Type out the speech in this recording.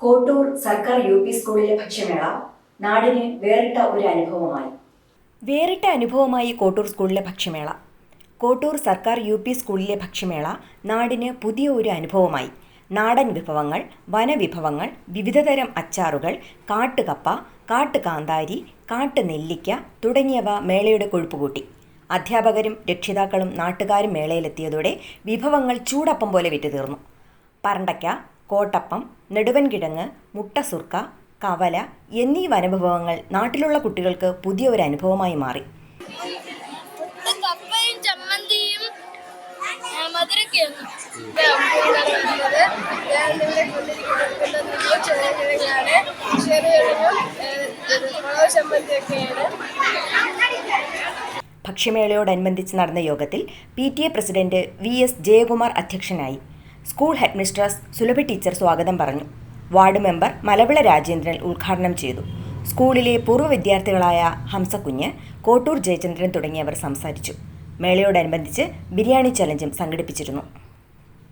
കോട്ടൂർ സർക്കാർ U P സ്കൂളിലെ ഭക്ഷ്യമേള നാടിന് വേറിട്ട ഒരു അനുഭവമായി. വേറിട്ട അനുഭവമായി കോട്ടൂർ സ്കൂളിലെ ഭക്ഷ്യമേള. കോട്ടൂർ സർക്കാർ യു പി സ്കൂളിലെ ഭക്ഷ്യമേള നാടിന് പുതിയ ഒരു അനുഭവമായി. നാടൻ വിഭവങ്ങൾ വനവിഭവങ്ങൾ വിവിധതരം അച്ചാറുകൾ കാട്ടുകപ്പ കാട്ടുകാന്താരി കാട്ടുനെല്ലിക്ക തുടങ്ങിയവ മേളയുടെ കൊഴുപ്പുകൂട്ടി. അധ്യാപകരും രക്ഷിതാക്കളും നാട്ടുകാരും മേളയിലെത്തിയതോടെ വിഭവങ്ങൾ ചൂടപ്പം പോലെ വിറ്റുതീർന്നു. പരണ്ടയ്ക്ക കോട്ടപ്പം നെടുവൻകിഴങ്ങ് മുട്ടസുർക്ക കവല എന്നീ വനവിഭവങ്ങൾ നാട്ടിലുള്ള കുട്ടികൾക്ക് പുതിയ ഒരു അനുഭവമായി മാറി പുട്ടും കപ്പയും ചമ്മന്തിയും ആ, മധുരക്കിഴങ്ങും ഞാനിവിടെ കൊണ്ടിരിക്കുന്നത് ചെറുകിഴങ്ങാണ് ചെറുകിഴങ്ങും മുളക് ചമ്മന്തിയൊക്കെയാണ് ഭക്ഷ്യമേളയോടനുബന്ധിച്ച് നടന്ന യോഗത്തിൽ P T A president V S Jayakumar അധ്യക്ഷനായി. സ്കൂൾ ഹെഡ്മിസ്ട്രസ് സുലഭ ടീച്ചർ സ്വാഗതം പറഞ്ഞു. വാർഡ് മെമ്പർ മലവിള രാജേന്ദ്രൻ ഉദ്ഘാടനം ചെയ്തു. സ്കൂളിലെ പൂർവ വിദ്യാർത്ഥികളായ ഹംസക്കുഞ്ഞ് കോട്ടൂർ ജയചന്ദ്രൻ തുടങ്ങിയവർ സംസാരിച്ചു. മേളയോടനുബന്ധിച്ച് ബിരിയാണി ചലഞ്ചും സംഘടിപ്പിച്ചിരുന്നു.